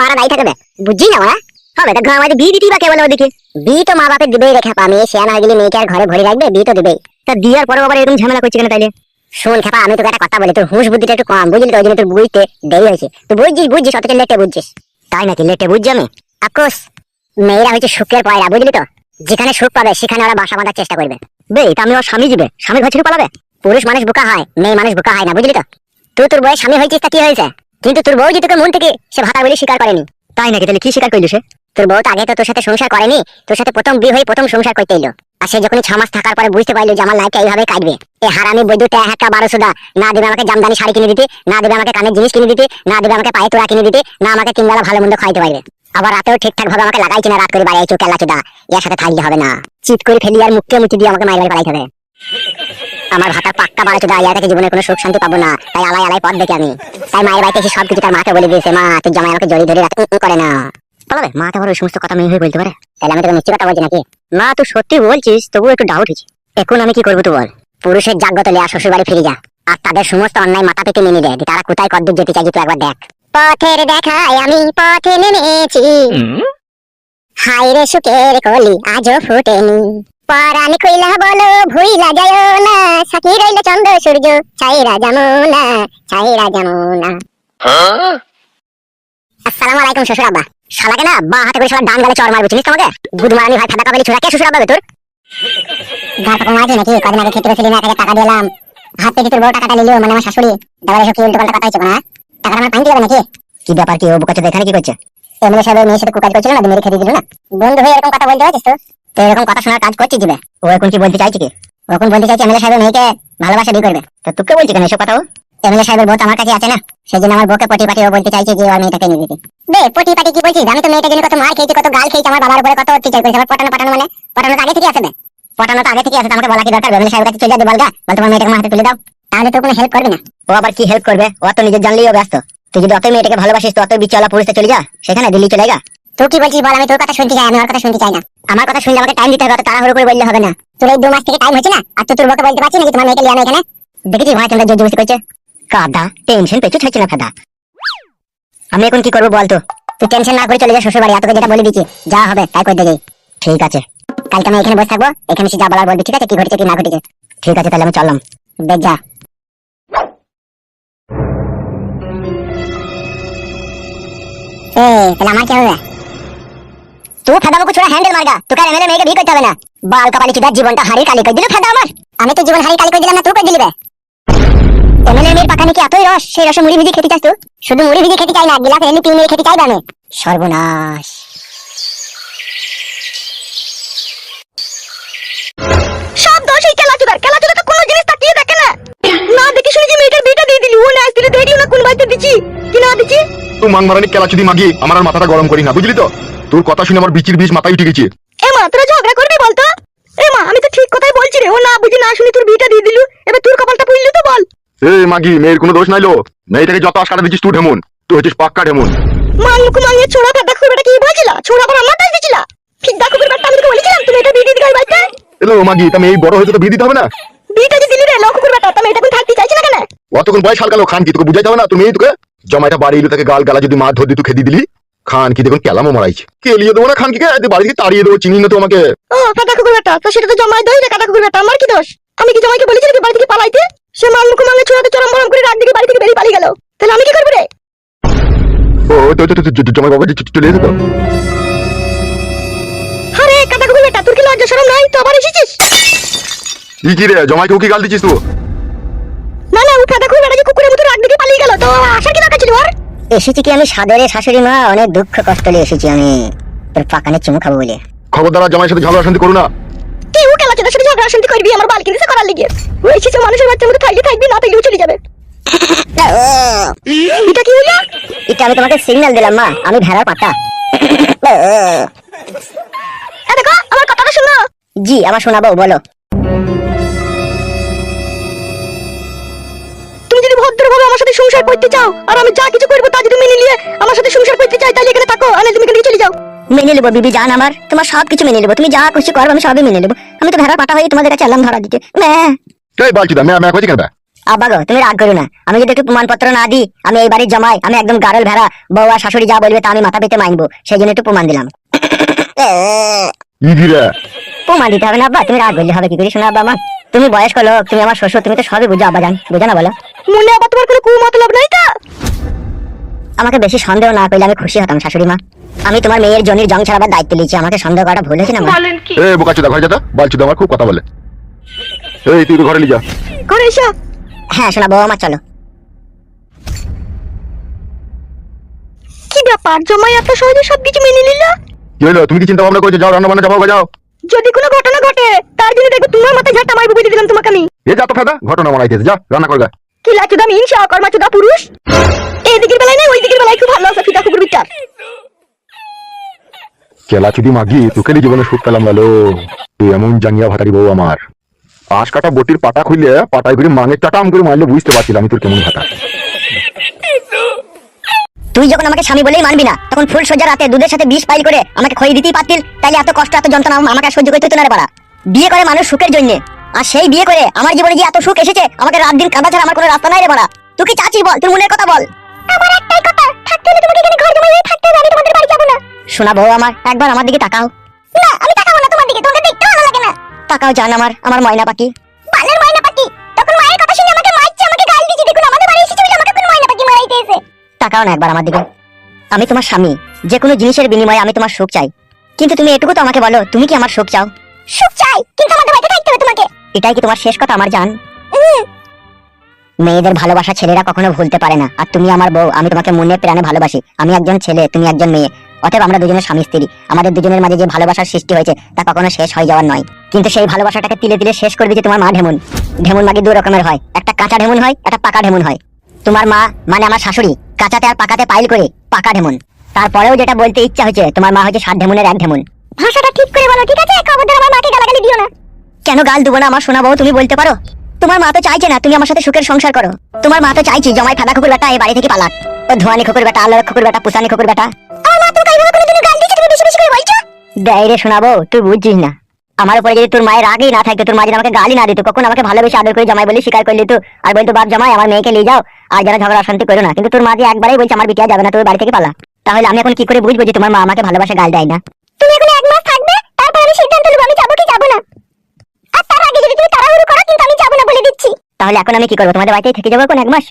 মারা দায়ী থাকবে। বুঝছি না ওরা হবে, তো আমাদের বিয়ে দিতেই বা কে বলে ওদিকে? বিয়ে তো মা বাপের দিবেই রেখা পা মেয়ে শেয়ানা হয়ে গেলে, মেয়েকে আর ঘরে ভরে রাখবে বিয়ে তো দিবেই। তা দিয়ার পরে আবার এরকম ঝামেলা করছে কেন তাইলে? শোন খেপা, আমি তোকে একটা কথা বলি, তোর হুঁশ বুদ্ধিটা একটু কম, বুঝলি তো, ওই জন্য তোর বুঝতে দেরি হয়েছে। তুই বুঝছিস বুঝছিস, অথচ লেটে বুঝছিস। তাই নাকি, লেটে বুঝছি আমি? আকুশ মেয়েরা হচ্ছে সুখের পয়রা, বুঝলি তো? যেখানে সুখ পাবে, সেখানে ওরা বাসা বাঁধার চেষ্টা করবে। বে, তা আমি ওর স্বামী যাবে স্বামীর ঘর ছেড়ে পালাবে? পুরুষ মানুষ বোকা হয়, মেয়ে মানুষ বোকা হয় না, বুঝলি তো? তুই তোর বউয়ের স্বামী হয়েছিস তা কি হয়েছে? কিন্তু তোর বউ যে তোকে মন থেকে সে ভাতা বলে স্বীকার করেনি। তাই নাকি? তাহলে কি স্বীকার করলি সে? তোর বউ তো আগে তো তোর সাথে সংসার করেনি তোর সাথে প্রথম বিয়ে হয়ে প্রথম সংসার করতে এলো। আর সে যখন ছ মাস থাকার পরে বুঝতে পারল যে আমার লাইফটা এইভাবে কাটবে। এ হারামি বৈদ্যুৎ একটা বারোশো দা না দেবে আমাকে জামদানি শাড়ি কিনে দিতে না দেবে আমাকে কানের জিনিস কিনে দিতে না দেবে আমাকে পায়ে তোড়া কিনে দিতে না আমাকে তিন বেলা ভালো মন্দ খাইতে পারবে। আবার রাতেও ঠিকঠাক ভাবে আমাকে লাগাই কিনা রাত করে বাড়ি আইছো কেলা চুদা। এর সাথে থাকলে হবে না। চিট করে ফেলি আর মুখকে মুচি দিয়ে আমাকে মাইরে বাড়ি পালাইতে হবে। আমার ভাতার পাক্কা বাড়া চুদা ইয়া থেকে জীবনে কোনো সুখ শান্তি পাবো না। তাই আলাই আলাই পথ দেখে আমি। তাই মায়ের বাড়িতে এসে সবকিছু তার মাকে বলে দিয়েছে মা তুই জামাই আমাকে জড়িয়ে ধরে উঁ করে না। পালাবে মা তো আবার ওই সমস্ত কথা মেয়ে হয়ে বলতে পারে? তাহলে আমি তোকে মিথ্যে কথা বলছি নাকি? না তুই সত্যি বলছিস তবু একটু ডাউট হচ্ছে এখন আমি কি করব তুই বল? পুরুষের জাগ্রত লিয়া শ্বশুর বাড়ি ফিরে যা। আর তাদের সমস্ত অন্যায় মাথা পেতে মেনে দেয় তারা কোথায় কদ্দূর যেতে তুই একবার দেখ। পথের দেখায় আমি পথে নেমেছি। হাই রে সুখের কলি আজও ফুটেনি। পরাণ কইলা বলো ভুইলা যায় না। সাকি রইল চন্দ্র সূর্য ছাইরা জামুনা ছাইরা জামুনা আসসালামু আলাইকুম শ্বশুর আব্বা। শালাকে না বা হাতে করে শালা ডান গালে মারবে চিনিস তো আমাকে গুদমারানি ভাই ফাটা কাবালি ছোড়া। কে শ্বশুর আব্বা তোর? কম আছে নাকি? কদিন আগে খেতে গেছিলি না তাকে টাকা দিলাম। হাত থেকে তোর বড় টাকাটা নিলিও মানে আমার শাশুড়ি। দাবার এসব কি উল্টো পাল্টা কথা হচ্ছে না টাকাটা আমার নাকি? কি ব্যাপার কি ও বোকাচ্ছে এখানে কি করছে? এমএলএ সাহেবের মেয়ের সাথে কুকাজ করছিল না মেরে খেতে দিল না? বন্ধু হয়ে এরকম কথা বলতে পারছিস তো? তো এরকম কথা শোনার কাজ করছিস দিবে ও এখন কি বলতে চাইছে কি? এখন বলতে চাইছে এমএলএ সাহেবের মেয়েকে ভালোবাসা বিয়ে করবে। তো তোকে বলছি কেন এসব কথা ও? এমএলএ সাহেবের বউ আমার কাছে আছে না? সেই জন্য আমার বউকে পটি পাটি ও বলতে চাইছে যে ওর মেয়েটাকে নিয়ে দিতে বে, পটি পাটি কি বলছিস? আমি তো মেয়েটার জন্য কত মার খেয়েছি, কত গাল খেয়েছি, আমার বাবার উপরে কত অত্যাচার করেছে, আমার পটানো পাঠানো মানে? পটানো তো আগে থেকে আছে পটানো তো আগে থেকে আছে আমাকে বলা কি দরকার? এমএলএ সাহেবের কাছে চলে যাবে বলগা বল তোমার মেয়েটাকে আমার হাতে তুলে দাও। তাহলে তো কোনো হেল্প করবে না? ও আবার কি হেল্প করবে? ও তো নিজের জানলেই ও ব্যস্ত। তুই যদি অতই মেয়েটাকে ভালোবাসিস, তো অতই বিচলা পুলিশে চলে যা। সেখানে দিল্লি চলে যা। তুই কি বলছিস বল? আমি তোর কথা শুনতে চাই, আমি ওর কথা শুনতে চাই না। আমার কথা শুনলে আমাকে টাইম দিতে হবে, অত তাড়াহুড়ো করে বললে হবে না। তোর এই দু মাস থেকে টাইম হচ্ছে না? আর তুই তোর বউকে বলতে পারছিস নাকি তোমার মেয়েকে লিয়ে আনো এখানে। দেখেছিস ভাই, তোমরা জোর করছে। কাদা টেনশন পেছু ছাড়ছে না কাদা। আমি এখন কি করব বল তো? তুই টেনশন না করে চলে যা শ্বশুর বাড়ি তোকে যেটা বলে দিচ্ছি, যা হবে, তাই করে দেবে ঠিক আছে। কালকে আমি এখানে বসে থাকব, এখানে সে যা বলার বলবি, ঠিক আছে? কি ঘটেছে, কি না ঘটেছে। ঠিক আছে, তাহলে আমি চললাম। বেশ যা। তাহলে আমার কি হবে? তুই ফাদা মুখ ছোড়া হ্যান্ডেল মারগা তোকে এমএলএ মেয়েকে বিয়ে করতে হবে না বাল কপালি চুদার জীবনটা হারি কালি করে দিল ফাদা আমার আমি তো জীবন হারি কালি করে দিলাম না তুই করে দিলি বে এমএলএ মেয়ের পাকা নাকি এতই রস সেই রসে মুড়ি ভিজে খেতে চাস তুই শুধু মুড়ি ভিজে খেতে চাই না গিলাস এমনি পিউ মেরে খেতে চাইবে আমি সর্বনাশ সব দোষ এই কেলাচুদার কেলাচুদা তো কোনো জিনিস তাকিয়ে দেখে না দেখি শুনে যে মেয়েটার বিয়েটা দিয়ে দিলি ও না আসলে দেখিও না কোন বাড়িতে দিচ্ছি? কি না দিচ্ছি? তুই মাং মারানি কেলা চুদি মাগি আমার আর মাথাটা গরম করি না বুঝলি তো? তোর কথা শুনে আমার বিচির বিষ মাথায় উঠে গেছে। এ মা তোরা ঝগড়া করবি বলতো এ মা আমি তো ঠিক কথাই বলছি রে ও না বুঝি না শুনি তোর বিয়েটা দিয়ে দিলু এবার তোর কপালটা পুইলু তো বল। এ মাগি মেয়ের কোনো দোষ নাইলো মেয়েটাকে যত আশকাটা দিচ্ছিস তুই ঢেমন। তুই হচ্ছিস পাক্কা ঢেমন। মাঙ্গু মাঙ্গে ছোড়া ফেদা খুবেটা কি বলছিলা? ছোড়া আবার আমার কাছে দিছিলা? ঠিক দেখো আমি তোকে বলেছিলাম তুমি এটা দিয়ে দিদি গাই বাইতে এলো মাগি তা মেয়ে বড় হয়েছে তো বিয়ে দিতে হবে না? বিয়েটা যে দিলি রে লক্ষ্য করে বেটা তুমি এটা কোন থাকতে চাইছি না কেন? অতক্ষণ বয়স হালকালো খান কি তোকে বুঝাইতে হবে না তুমি তোকে? জমাইটা বাড়ি এলো তাকে গাল গালা যদি মা ধর তুই খেদি দিলি খান কি দেখুন কেলামও মারাইছে। কেলিয়ে দেবো না খান কি বাড়ি থেকে তাড়িয়ে দেবো চিনি না তো আমাকে। ও ফেদা কুকুর বেটা তো সেটা তো জমাই দই রে কাটা কুকুর বেটা আমার কি দোষ? আমি কি জমাইকে বলেছিলাম কি বাড়ি থেকে পালাইতে? সে মাঙ্গু মাঙ্গে ছোড়াতে চরম বরম করে রাত দিকে বাড়ি থেকে বেরিয়ে পালিয়ে গেল। তাহলে আমি কি করব রে? ও তো তো- তো- তো- জমাই বাবা চলে এসে তো আরে কাটা কুকুর বেটা তোর কি লজ্জা শরম নাই? তো আবার এসেছিস? ই কি রে জমাইকে কি গাল দিচ্ছিস তুই? না না ফেদা কুকুর বেটা যে কুকুরের মতো দিকে পালিয়ে গেল। তো আসার কি দরকার ছিল ওর? এসেছি কি আমি? সাদরে শাশুড়ি মা অনেক দুঃখ কষ্ট নিয়ে এসেছি আমি। তোর পাকানে চুমু খাব বলে। খবরদার জামাইয়ের সাথে ঝগড়া শান্তি করো না। তুই ও কেলা চোদার সাথে ঝগড়া শান্তি করবি? আমার করার লিগে। ও এসেছে মানুষের বাচ্চার মতো থাকলে থাকবি না থাকলেও চলে যাবে। এটা কি হলো? এটা আমি তোমাকে সিগন্যাল দিলাম মা। আমি ভেড়ার পাতা। দেখো আমার কথাটা শোনো। জি আমার শোনাবো বলো। আমার সাথে সংসার করতে চাও? আর আমি যা কিছু করব তা যদি মেনে নিয়ে আমার সাথে সংসার করতে চাই তাহলে এখানে থাকো আর তুমি এখান থেকে চলে যাও। মেনে নেব বিবি জান আমার। তোমার সব কিছু মেনে নেব। তুমি যা খুশি করব আমি সবই মেনে নেব। আমি তো পাটা হয়ে তোমাদের কাছে এলাম দিতে। ম্যা। এই বালচুদা ম্যা ম্যা কইছি কেন বে? আব্বা গো তুমি রাগ করো না। আমি যদি একটু প্রমাণপত্র না দিই আমি এই বাড়ির জমাই আমি একদম গারল ভেড়া বউ আর শাশুড়ি যা বলবে তা আমি মাথা পেতে মানবো সেই জন্য একটু প্রমাণ দিলাম। প্রমাণ দিতে হবে না আব্বা। তুমি রাগ করলে হবে কি করে শোনা আব্বা? আমার তুমি বয়স্ক লোক তুমি আমার শ্বশুর তুমি তো সবই বুঝো আব্বা জান। বুঝো না বলো। মনে আবার তোমার কোনো কুমতলব নাই তো আমাকে বেশি সন্দেহ না করলে আমি খুশি হতাম শাশুড়ি মা। আমি তোমার মেয়ের জনির জং ছাড়াবার দায়িত্ব নিয়েছি আমাকে সন্দেহ করাটা ভুল হয়েছে না মা? এ বোকাচোদা ঘরে যেতে বালচুদা আমার খুব কথা বলে। এই তুই তো ঘরে নিয়ে যা। করে এসো। হ্যাঁ শোনা বউ আমার চলো। কি ব্যাপার? জমাই এত সহজে সবকিছু মেনে নিল? কি হলো তুমি কি চিন্তা ভাবনা করছ? যাও রান্না বান্না যাব যাও যদি কোনো ঘটনা ঘটে তার জন্য দেখব তোমার মাথায় ঝাঁটা মারবো বুঝে দিলাম তোমাকে আমি। এ যা তো ফাঁকা ঘটনা বানাইতেছে যা রান্না করগা মিন পুরুষ এই দিকের বেলায় নেই ওই দিকের বেলায় খুব ভালো আছে কুকুর বিচার মাগি তোকে জীবনে সুখ পেলাম গেল তুই এমন জাঙ্গিয়া ভাতারি বউ আমার। আশ কাটা বটির পাটায় করে মাঙে করে মারলে বুঝতে পারছিলাম আমি তোর কেমন ভাতা তুই যখন আমাকে স্বামী বলেই মানবি না তখন ফুল সোজা রাতে দুধের সাথে বিষ পাইল করে আমাকে খই দিতেই পারতিল তাইলে এত কষ্ট এত যন্ত্রণা আমাকে সহ্য করতে হতো না রে বাড়া বিয়ে করে মানুষ সুখের জন্য আর সেই বিয়ে করে আমার জীবনে যে এত সুখ এসেছে আমাকে রাত দিন কাঁদা ছাড়া আমার কোনো রাস্তা নাই রে বাড়া। তুই কি চাচ্ছিস বল? তোর মনের কথা বল। আমার একটাই কথা থাকতে হলে তোমাকে এখানে ঘর জমাই থাকতে হবে আমি তোমাদের বাড়ি যাব না। শোনা বউ আমার একবার আমার দিকে তাকাও। না আমি তাকাবো না তোমার দিকে তোমাকে দেখতে ভালো লাগে না। তাকাও জান আমার আমার ময়না পাখি। বালের ময়না পাখি? তখন মায়ের কথা শুনে আমাকে মারছে আমাকে গাল দিচ্ছে দেখুন আমাদের বাড়ি এসেছে বলে আমাকে কোন ময়না পাখি মারাইতে এসে। তাকাও না একবার আমার দিকে। আমি তোমার স্বামী যে কোনো জিনিসের বিনিময়ে আমি তোমার সুখ চাই। কিন্তু তুমি এটুকু তো আমাকে বলো তুমি কি আমার সুখ চাও? সুখ চাই কিন্তু আমাদের বাড়িতে থাকতে হবে তোমাকে। এটাই কি তোমার শেষ কথা, আমার জান? মেয়েদের ভালোবাসা ছেলেরা কখনো ভুলতে পারে না। আর তুমি আমার বউ, আমি তোমাকে মনে প্রাণে ভালোবাসি। আমি একজন ছেলে, তুমি একজন মেয়ে। অতএব আমরা দুজনের স্বামী স্ত্রী। আমাদের দুজনের মাঝে যে ভালোবাসার সৃষ্টি হয়েছে, তা কখনো শেষ হয়ে যাওয়ার নয়। কিন্তু সেই ভালোবাসাটাকে তিলে তিলে শেষ করে দিচ্ছে তোমার মা ঢেমুন। ঢেমুন মাগি দু রকমের হয়। একটা কাঁচা ঢেমুন হয়, একটা পাকা ঢেমুন হয়। তোমার মা মানে আমার শাশুড়ি। কাঁচাতে আর পাকাতে পাইল করে পাকা ঢেমুন। তারপরেও যেটা বলতে ইচ্ছা হচ্ছে তোমার মা হচ্ছে সাত ঢেমুনের এক ঢেমুন। ভাষাটা ঠিক করে বলো, ঠিক আছে? খবরদার আমার মাকে গালাগালি দিও না। কেন গাল দেবো না আমার শোনা বউ, তুমি বলতে পারো? তোমার মা তো চাইছে না তুমি আমার সাথে সুখের সংসার করো। তোমার মা তো চাইছি জমাই ফাদা কুকুর বেটা এই বাড়ি থেকে পালাক। ও ধোয়ানি কুকুর বেটা, আলোর কুকুর বেটা পুসানি কুকুর বেটা। আমার মা তো কাইভাবে কোনোদিনও গাল দিয়েছে তুমি বেশি বেশি করে বলছো? দেয় রে শোনাবো তুই বুঝছিস না। আমার উপরে যদি তোর মায়ের আগেই না থাকতো, তোর মা যদি আমাকে গালি না দিত, কখন আমাকে ভালোবেসে আদর করে জামাই বলে স্বীকার করলি তো? আর বলতো, বাপ জামাই, আমার মেয়েকে নিয়ে যাও, আর যেন ঝগড়া অশান্তি করো না। কিন্তু তোর মা যে একবারই বলছে, আমার বিটিয়া যাবে না, তোর বাড়ি থেকে পালা। তাহলে আমি এখন কি করে বুঝব যে তোমার মা আমাকে ভালোবাসে, গাল দেয় না? তুমি এখন এক মাস থাকবে, তারপর আমি সিদ্ধান্ত নেব, আমি যাব কি যাব না? আগে যদি তুমি তাড়াহুড়ো করো কিন্তু আমি যাব না বলে দিচ্ছি। তাহলে এখন আমি কি করব? তোমাদের বাড়িতেই থেকে যাব এখন এক মাস?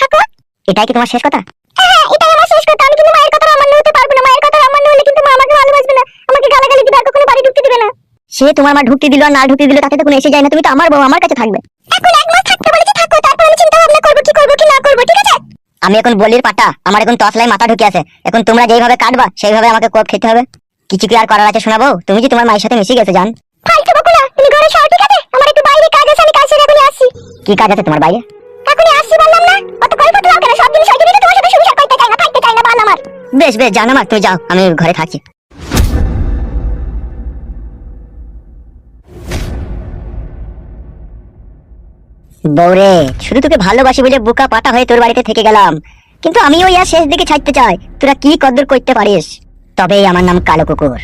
থাকো। এটাই কি তোমার শেষ কথা? হ্যাঁ এটাই আমার শেষ কথা। আমি কিন্তু মায়ের কথা অমান্য হতে পারব না। মায়ের কথা অমান্য হলে কিন্তু মা আমাকে ভালোবাসবে না। আমাকে গালাগালি দিবে আর কখনো বাড়ি ঢুকতে দিবে না। সে তোমার মা ঢুকতে দিল আর না ঢুকতে দিল তাতে তো কোনো এসে যায় না। তুমি তো আমার বউ আমার কাছে থাকবে। এখন এক মাস থাকতে বলেছি থাকো। তারপর আমি চিন্তা ভাবনা করব কি করব কি না করব ঠিক আছে? আমি এখন বলির পাটা আমার এখন তসলাই মাথা ঢুকে আছে। এখন তোমরা যেইভাবে কাটবা সেইভাবে আমাকে কোপ খেতে হবে। কিছু কি আর করার আছে শোনাবো? তুমি যে তোমার মায়ের সাথে মিশে গেছো জান। ফালতু বকুলা তুমি ঘরে সর ঠিক আছে আমার একটু বাইরে কাজ আছে আমি কাজ সেরে এখনই আসছি কি কাজ আছে তোমার বাইরে? এখনই আসছি বললাম না। অত ফটো লাও কেন? সব হয়ে যাবে তোমার সাথে সংসার করতে চাই না থাকতে চাই না বাল আমার। বেশ বেশ জানো আমার তুমি যাও আমি ঘরে থাকছি। বৌরে শুধু তোকে ভালোবাসি বলে বোকা পাটা হয়ে তোর বাড়িতে থেকে গেলাম। কিন্তু আমিও ইয়া শেষ দিকে ছাড়তে চাই। তোরা কি কদ্দূর করতে পারিস? তবেই আমার নাম কালো কুকুর।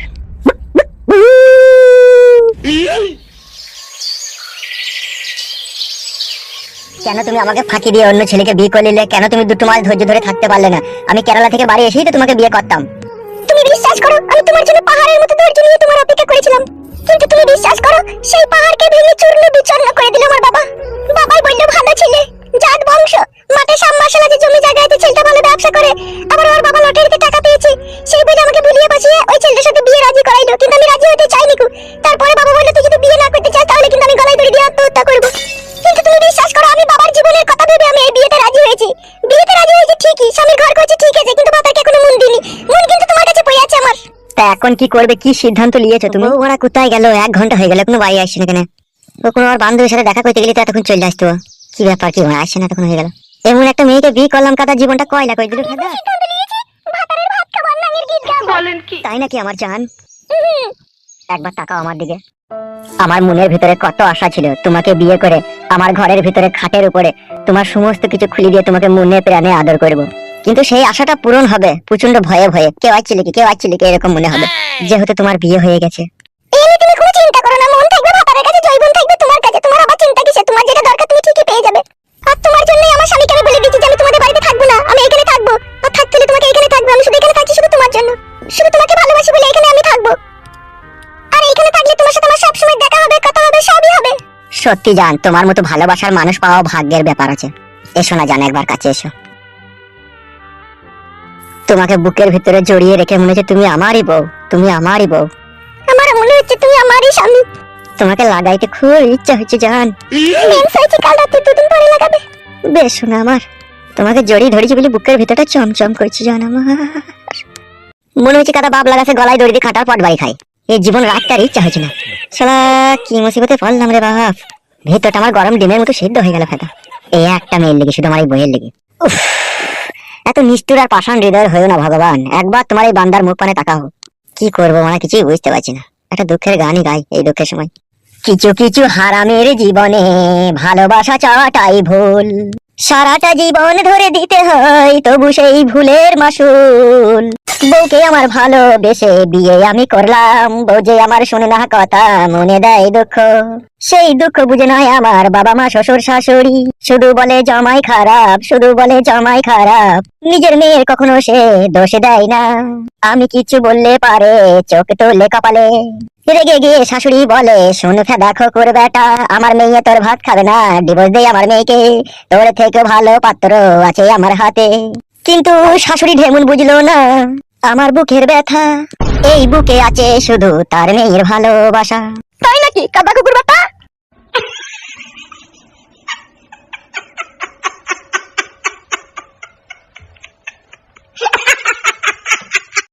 কেন তুমি আমাকে ফাঁকি দিয়ে অন্য ছেলেকে বিয়ে করলে কেন তুমি দুটো মাস ধৈর্য ধরে থাকতে পারলে না? আমি কেরালা থেকে বাড়ি এসেই তো তোমাকে বিয়ে করতাম। তুমি বিশ্বাস করো, আমি তোমার জন্য পাহাড়ের মতো ধৈর্য নিয়ে তোমার অপেক্ষা করেছিলাম। কিন্তু তুমি বিশ্বাস করো, সেই পাহাড়কে ভেঙে চূর্ণ বিচূর্ণ করে বিয়েতে রাজি হয়েছি ঠিকই স্বামীর ঘর করছি ঠিক আছে কিন্তু এখনও মন দিনি মন কিন্তু তোমার কাছে পড়ে আছে আমার। তা এখন কি করবে কি সিদ্ধান্ত নিয়েছো তুমি? ওরা কোথায় গেল? এক ঘণ্টা হয়ে গেল কোনো বাড়ি আসছে না কেন ও কোনো আর বান্ধবীর সাথে দেখা করতে গেলে তো এতক্ষণ চলে আসতো। কি ব্যাপার কি আসছে না তখন হয়ে গেল। এমন একটা মেয়েকে বিয়ে করলাম কাদার জীবনটা কয়লা দিল তাই নাকি আমার জান? একবার তাকাও আমার দিকে। আমার মনের ভিতরে কত আশা ছিল তোমাকে বিয়ে করে আমার ঘরের ভিতরে খাটের উপরে তোমার সমস্ত কিছু খুলে দিয়ে তোমাকে মনে প্রাণে আদর করব। কিন্তু সেই আশাটা পূরণ হবে প্রচণ্ড ভয়ে ভয়ে। কেউ আসছিল কি কেউ আসছিল কি এরকম মনে হবে, যেহেতু তোমার বিয়ে হয়ে গেছে। তোমার কাছে। তোমার আবার চিন্তা কিসে তোমার যেটা দরকার, তুমি ঠিকই পেয়ে যাবে। আর তোমার জন্যই আমার সত্যি জান, তোমার মতো ভালোবাসার মানুষ পাওয়া ভাগ্যের ব্যাপার আছে। এসো না জান, একবার কাছে এসো। তোমাকে বুকের ভিতরে জড়িয়ে রেখে মনে হচ্ছে তুমি আমারই বউ, তুমি আমারই বউ। আমার মনে হচ্ছে তুমি আমারই স্বামী। তোমাকে লাগাইতে খুব ইচ্ছা হচ্ছে জান। মেন্স হয়েছে কাল রাতে দুদিন পরে লাগাবে। বেশ শোনা আমার, তোমাকে জড়িয়ে ধরেছি বলে বুকের ভিতরটা চমচম করছে জান আমার। মনে হচ্ছে কাদা বাপ লাগাছে গলায় দড়ি দিয়ে কাটার পট বাড়ি খাই এই জীবন রাখতে আর ইচ্ছা হচ্ছে না। শালা, কি মুসিবতে পড়লাম রে বাপ। ভেতরটা আমার গরম ডিমের মতো সিদ্ধ হয়ে গেল ফেদা এই একটা মেয়ের লেগে, শুধু আমার এই বইয়ের লেগে। এত নিষ্ঠুর আর পাষাণ হৃদয় হয়েও না ভগবান। একবার তোমার এই বান্দার মুখ পানে তাকাও। কি করব মানে কিছুই বুঝতে পারছি না। একটা দুঃখের গানই গাই এই দুঃখের সময়। কিছু কিছু হারামের জীবনে ভালোবাসা চাওয়াটাই ভুল। সারাটা জীবন ধরে দিতে হয়, তবু সেই ভুলের মাসুল। বউকে আমার ভালোবেসে বিয়ে আমি করলাম বোঝে আমার শুনে না কথা, মনে দেয় দুঃখ। সেই দুঃখ বুঝে নয় আমার বাবা মা, শ্বশুর শাশুড়ি। শুধু বলে জমাই খারাপ, শুধু বলে জমাই খারাপ। নিজের মেয়ের কখনো সে দোষে দেয় না। আমি কিছু বললে পারে, চোখ তোলে কপালে। রেগে গিয়ে শাশুড়ি বলে, শোন ফেদা খোকুর বেটা, আমার মেয়ে তোর ভাত খাবে না ডিভোর্স দেই আমার মেয়েকে, তোর থেকে ভালো পাত্র আছে আমার হাতে। কিন্তু শাশুড়ি ঢেমুন বুঝলো না, আমার বুকের ব্যথা, এই বুকে আছে শুধু তার মেয়ের ভালোবাসা। তাই নাকি? কাদা কুকুর বেটা?